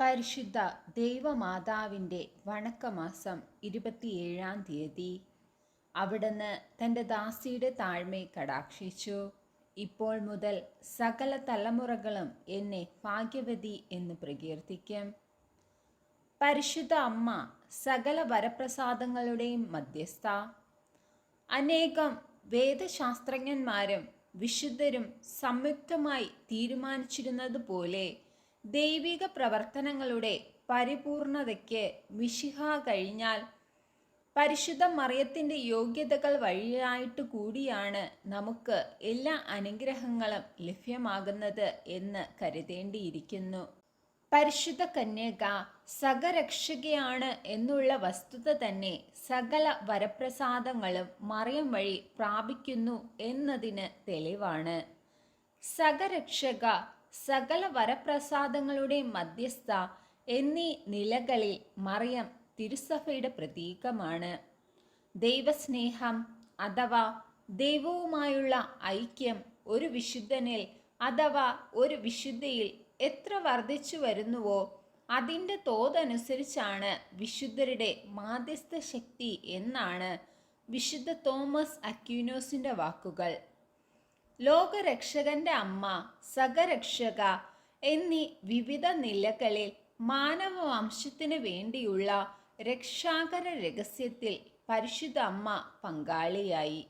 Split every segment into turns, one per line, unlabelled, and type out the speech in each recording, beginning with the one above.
പരിശുദ്ധ ദൈവമാതാവിന്റെ വണക്കമാസം ഇരുപത്തിയേഴാം തീയതി. അവിടുന്ന് തന്റെ ദാസിയുടെ താഴ്മയെ കടാക്ഷിച്ചു. ഇപ്പോൾ മുതൽ സകല തലമുറകളും എന്നെ ഭാഗ്യവതി എന്ന് പ്രകീർത്തിക്കും. പരിശുദ്ധ അമ്മ സകല വരപ്രസാദങ്ങളുടെയും മധ്യസ്ഥ. അനേകം വേദശാസ്ത്രജ്ഞന്മാരും വിശുദ്ധരും സംയുക്തമായി തീരുമാനിച്ചിരുന്നതുപോലെ ദൈവിക പ്രവർത്തനങ്ങളുടെ പരിപൂർണതയ്ക്ക് മിശിഹ കഴിഞ്ഞാൽ പരിശുദ്ധ മറിയത്തിന്റെ യോഗ്യതകൾ വഴിയായിട്ട് കൂടിയാണ് നമുക്ക് എല്ലാ അനുഗ്രഹങ്ങളും ലഭ്യമാകുന്നത് എന്ന് കരുതേണ്ടിയിരിക്കുന്നു. പരിശുദ്ധ കന്യക സകരക്ഷകയാണ് എന്നുള്ള വസ്തുത തന്നെ സകല വരപ്രസാദങ്ങളും മറിയം വഴി പ്രാപിക്കുന്നു എന്നതിന് തെളിവാണ്. സകരക്ഷക സകല വരപ്രസാദങ്ങളുടെ മധ്യസ്ഥ എന്നീ നിലകളിൽ മറിയം തിരുസഭയുടെ പ്രതീകമാണ്. ദൈവസ്നേഹം അഥവാ ദൈവവുമായുള്ള ഐക്യം ഒരു വിശുദ്ധനിൽ അഥവാ ഒരു വിശുദ്ധയിൽ എത്ര വർദ്ധിച്ചു വരുന്നുവോ അതിന്റെ തോതനുസരിച്ചാണ് വിശുദ്ധരുടെ മാധ്യസ്ഥ ശക്തി എന്നാണ് വിശുദ്ധ തോമസ് അക്യൂനോസിന്റെ വാക്കുകൾ. ലോകരക്ഷകന്റെ അമ്മ സഹരക്ഷക എന്നീ വിവിധ നിലകളിൽ മാനവവംശത്തിന് വേണ്ടിയുള്ള രക്ഷാകര രഹസ്യത്തിൽ പരിശുദ്ധ അമ്മ പങ്കാളിയായി.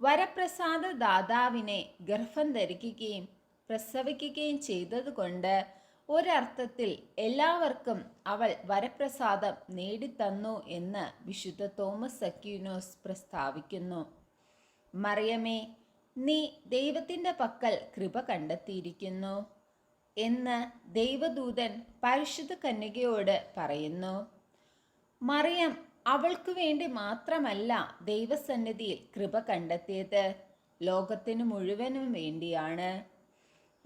വരപ്രസാദ ദാതാവിനെ ഗർഭം ധരിക്കുകയും പ്രസവിക്കുകയും ചെയ്തതുകൊണ്ട് ഒരർത്ഥത്തിൽ എല്ലാവർക്കും അവൾ വരപ്രസാദം നേടിത്തന്നു എന്ന് വിശുദ്ധ തോമസ് അക്യൂനോസ് പ്രസ്താവിക്കുന്നു. മറിയമേ നീ ദൈവത്തിന്റെ പക്കൽ കൃപ കണ്ടെത്തിയിരിക്കുന്നു എന്ന് ദൈവദൂതൻ പരിശുദ്ധ കന്യകയോട് പറയുന്നു. മറിയം അവൾക്ക് വേണ്ടി മാത്രമല്ല ദൈവസന്നിധിയിൽ കൃപ കണ്ടെത്തിയത് ലോകത്തിന് മുഴുവനും വേണ്ടിയാണ്.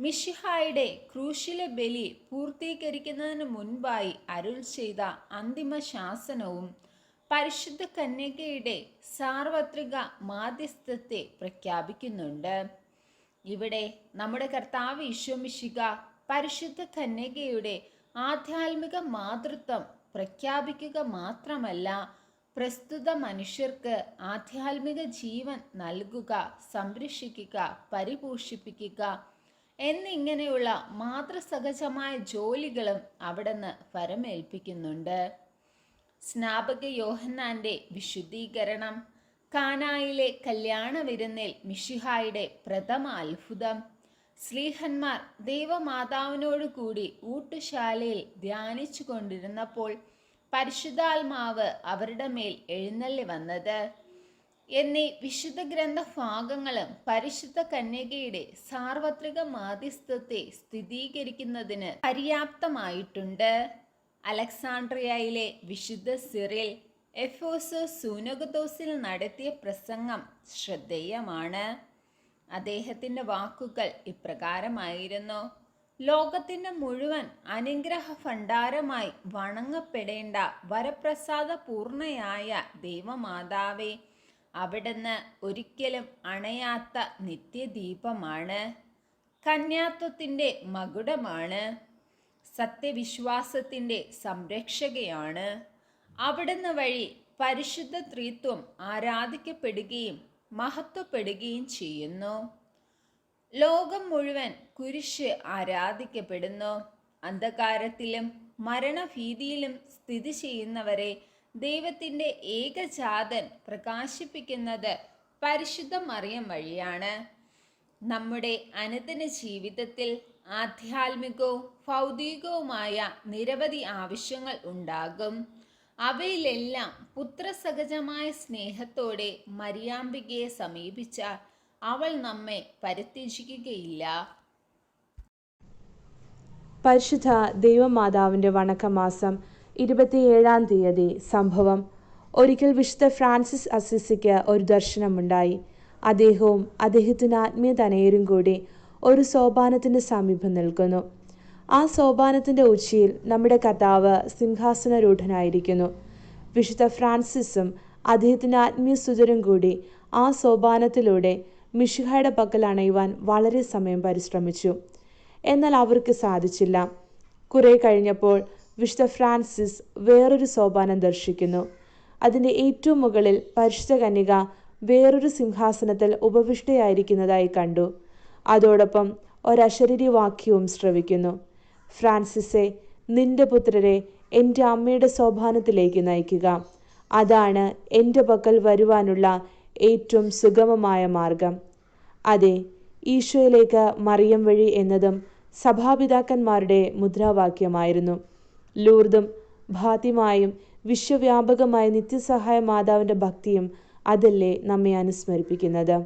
മിഷിഹായുടെ ക്രൂശിലെ ബലി പൂർത്തീകരിക്കുന്നതിന് മുൻപായി അരുൾ ചെയ്ത അന്തിമ ശാസനവും പരിശുദ്ധ കന്യകയുടെ സാർവത്രിക മാധ്യസ്ഥത്തെ പ്രഖ്യാപിക്കുന്നുണ്ട്. ഇവിടെ നമ്മുടെ കർത്താവ് ഈശോമിശിക പരിശുദ്ധ കന്യകയുടെ ആധ്യാത്മിക മാതൃത്വം പ്രഖ്യാപിക്കുക മാത്രമല്ല പ്രസ്തുത മനുഷ്യർക്ക് ആധ്യാത്മിക ജീവൻ നൽകുക സംരക്ഷിക്കുക പരിപോഷിപ്പിക്കുക എന്നിങ്ങനെയുള്ള മാതൃസഹജമായ ജോലികളും അവിടുന്ന് ഫലമേൽപ്പിക്കുന്നുണ്ട് സ്നാപക യോഹന്നാന്റെ വിശുദ്ധീകരണം കാനായിലെ കല്യാണ വിരുന്നിൽ മിഷിഹായുടെ പ്രഥമ അത്ഭുതം സ്ലീഹന്മാർ ദൈവമാതാവിനോടുകൂടി ഊട്ടുശാലയിൽ ധ്യാനിച്ചു കൊണ്ടിരുന്നപ്പോൾ പരിശുദ്ധാത്മാവ് അവരുടെ മേൽ എഴുന്നള്ളി വന്നത്. എന്നീ വിശുദ്ധ ഗ്രന്ഥ ഭാഗങ്ങളും പരിശുദ്ധ കന്യകയുടെ സാർവത്രിക മാധ്യസ്ഥത്തെ സ്ഥിരീകരിക്കുന്നതിന് പര്യാപ്തമായിട്ടുണ്ട്. അലക്സാണ്ട്രിയയിലെ വിശുദ്ധ സിറിൽ എഫോസോ സൂനഗതോസിൽ നടത്തിയ പ്രസംഗം ശ്രദ്ധേയമാണ്. അദ്ദേഹത്തിന്റെ വാക്കുകൾ ഇപ്രകാരമായിരുന്നു. ലോകത്തിന്റെ മുഴുവൻ അനുഗ്രഹ ഭണ്ഡാരമായി വണങ്ങപ്പെടേണ്ട വരപ്രസാദ പൂർണയായ ദൈവമാതാവേ അവിടുന്ന് ഒരിക്കലും അണയാത്ത നിത്യദീപമാണ്. കന്യാത്വത്തിന്റെ മകുടമാണ്. സത്യവിശ്വാസത്തിന്റെ സംരക്ഷകയാണ്. അവിടുന്ന് വഴി പരിശുദ്ധ ത്രിത്വം ആരാധിക്കപ്പെടുകയും മഹത്വപ്പെടുകയും ചെയ്യുന്നു. ലോകം മുഴുവൻ കുരിശ് ആരാധിക്കപ്പെടുന്നു. അന്ധകാരത്തിലും മരണഭീതിയിലും സ്ഥിതി ചെയ്യുന്നവരെ ദൈവത്തിന്റെ ഏകജാതൻ പ്രകാശിപ്പിക്കുന്നത് പരിശുദ്ധ മറിയം വഴിയാണ്. നമ്മുടെ അനുദിന ജീവിതത്തിൽ ആധ്യാത്മികവും ഭൗതികവുമായ നിരവധി ആവശ്യങ്ങൾ ഉണ്ടാകും. അവയിലെല്ലാം പുത്രസഹജമായ സ്നേഹത്തോടെ മരിയാമ്പികയെ സമീപിച്ചാൽ അവൾ നമ്മെ പരിത്യജിക്കുകയില്ല.
പരിശുദ്ധ ദൈവമാതാവിന്റെ വണക്കമാസം ഇരുപത്തിയേഴാം തീയതി സംഭവം. ഒരിക്കൽ വിശുദ്ധ ഫ്രാൻസിസ് അസിസിക്ക് ഒരു ദർശനമുണ്ടായി. അദ്ദേഹവും അദ്ദേഹത്തിന്റെ ആത്മീയ തനയരും കൂടി ഒരു സോപാനത്തിന്റെ സമീപം നിൽക്കുന്നു. ആ സോപാനത്തിന്റെ ഉച്ചിയിൽ നമ്മുടെ കർത്താവ് സിംഹാസനരൂഢനായിരിക്കുന്നു. വിശുദ്ധ ഫ്രാൻസിസും അദ്ദേഹത്തിന്റെ ആത്മീയ സുതരും കൂടി ആ സോപാനത്തിലൂടെ മിഷിഹായുടെ പക്കൽ അണയുവാൻ വളരെ സമയം പരിശ്രമിച്ചു. എന്നാൽ അവർക്ക് സാധിച്ചില്ല. കുറെ കഴിഞ്ഞപ്പോൾ വിശുദ്ധ ഫ്രാൻസിസ് വേറൊരു സോപാനം ദർശിക്കുന്നു. അതിന്റെ ഏറ്റവും മുകളിൽ പരിശുദ്ധ കന്യക വേറൊരു സിംഹാസനത്തിൽ ഉപവിഷ്ടയായിരിക്കുന്നതായി കണ്ടു. അതോടൊപ്പം ഒരശരീരി വാക്യവും ശ്രവിക്കുന്നു. ഫ്രാൻസിസെ നിന്റെ പുത്രരെ എന്റെ അമ്മയുടെ സോപാനത്തിലേക്ക് നയിക്കുക. അതാണ് എന്റെ പക്കൽ വരുവാനുള്ള ഏറ്റവും സുഗമമായ മാർഗം. അതെ ഈശോയിലേക്ക് മറിയം വഴി എന്നതും സഭാപിതാക്കന്മാരുടെ മുദ്രാവാക്യമായിരുന്നു. ലൂർദും ഭാത്യമായും വിശ്വവ്യാപകമായ നിത്യസഹായ മാതാവിന്റെ ഭക്തിയും അതല്ലേ നമ്മെ അനുസ്മരിപ്പിക്കുന്നത്?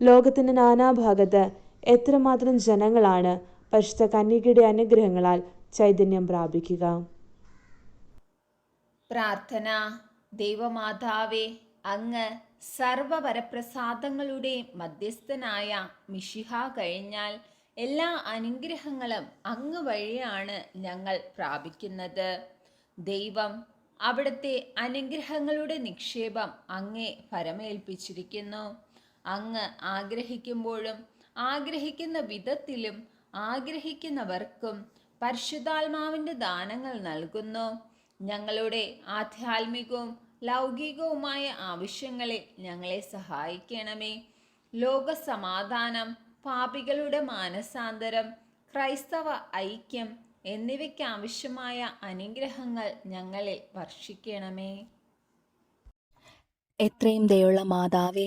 ലോകത്തിന്റെ നാനാഭാഗത്ത് എത്രമാത്രം ജനങ്ങളാണ് പരിശുദ്ധ കന്യകയുടെ അനുഗ്രഹങ്ങളാൽ ചൈതന്യം പ്രാപിക്കുക.
പ്രാർത്ഥന. ദൈവമാതാവേ അങ്ങ് സർവവരപ്രസാദങ്ങളുടെ മധ്യസ്ഥനായ മിഷിഹ കഴിഞ്ഞാൽ എല്ലാ അനുഗ്രഹങ്ങളും അങ്ങ് വഴിയാണ് ഞങ്ങൾ പ്രാപിക്കുന്നത്. ദൈവം അവിടുത്തെ അനുഗ്രഹങ്ങളുടെ നിക്ഷേപം അങ്ങേ ഫലമേൽപ്പിച്ചിരിക്കുന്നു അങ്ങ് ആഗ്രഹിക്കുമ്പോഴും ആഗ്രഹിക്കുന്ന വിധത്തിലും ആഗ്രഹിക്കുന്നവർക്കും പരിശുദ്ധാത്മാവിന്റെ ദാനങ്ങൾ നൽകുന്നു. ഞങ്ങളുടെ ആധ്യാത്മികവും ലൗകികവുമായ ആവശ്യങ്ങളെ ഞങ്ങളെ സഹായിക്കണമേ. ലോക സമാധാനം പാപികളുടെ മാനസാന്തരം ക്രൈസ്തവ ഐക്യം എന്നിവയ്ക്കാവശ്യമായ അനുഗ്രഹങ്ങൾ ഞങ്ങളെ വർഷിക്കണമേ.
എത്രയും ദയുള്ള മാതാവേ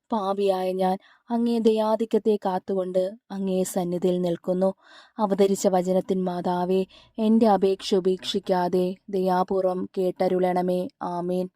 പാപിയായ ഞാൻ അങ്ങേ ദയാധിക്യത്തെ കാത്തുകൊണ്ട് അങ്ങേ സന്നിധിയിൽ നിൽക്കുന്നു. അവതരിച്ച വചനത്തിൻ മാതാവേ എന്റെ അപേക്ഷ ഉപേക്ഷിക്കാതെ ദയാപൂർവം കേട്ടരുളണമേ. ആമേൻ.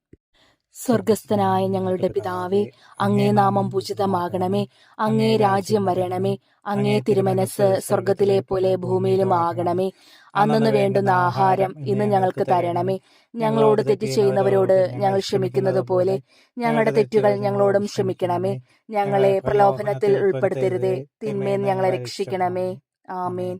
സ്വർഗസ്ഥനായ ഞങ്ങളുടെ പിതാവേ അങ്ങേ നാമം പൂജിതമാകണമേ. അങ്ങേ രാജ്യം വരണമേ. അങ്ങേ തിരുമനസ് സ്വർഗത്തിലെ പോലെ ഭൂമിയിലും ആകണമേ. അന്നു വേണ്ടുന്ന ആഹാരം ഇന്ന് ഞങ്ങൾക്ക് തരണമേ. ഞങ്ങളോട് തെറ്റ് ചെയ്യുന്നവരോട് ഞങ്ങൾ ക്ഷമിക്കുന്നത് പോലെ ഞങ്ങളുടെ തെറ്റുകൾ ഞങ്ങളോടും ക്ഷമിക്കണമേ. ഞങ്ങളെ പ്രലോഭനത്തിൽ ഉൾപ്പെടുത്തരുതേ. തിന്മേൻ ഞങ്ങളെ രക്ഷിക്കണമേ. ആമേൻ.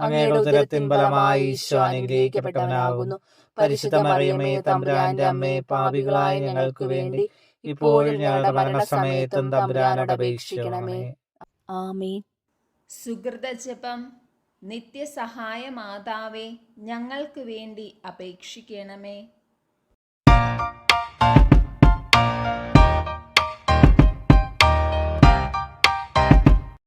അങ്ങയുടെ ഉദരത്തിൻ ഫലമായി ഈശോ അനുഗ്രഹിക്കപ്പെട്ടവനാകുന്നു. പരിശുദ്ധ മറിയമേ തമ്പുരാന്റെ അമ്മേ പാപികളായ ഞങ്ങൾക്ക് വേണ്ടി ഇപ്പോഴും ഞങ്ങളുടെ മരണസമയത്തും തമ്പുരാനോട് അപേക്ഷിക്കണമേ.
ആമീൻ.
സുഹൃതജപം നിത്യസഹായ മാതാവേ ഞങ്ങൾക്ക് വേണ്ടി അപേക്ഷിക്കണമേ.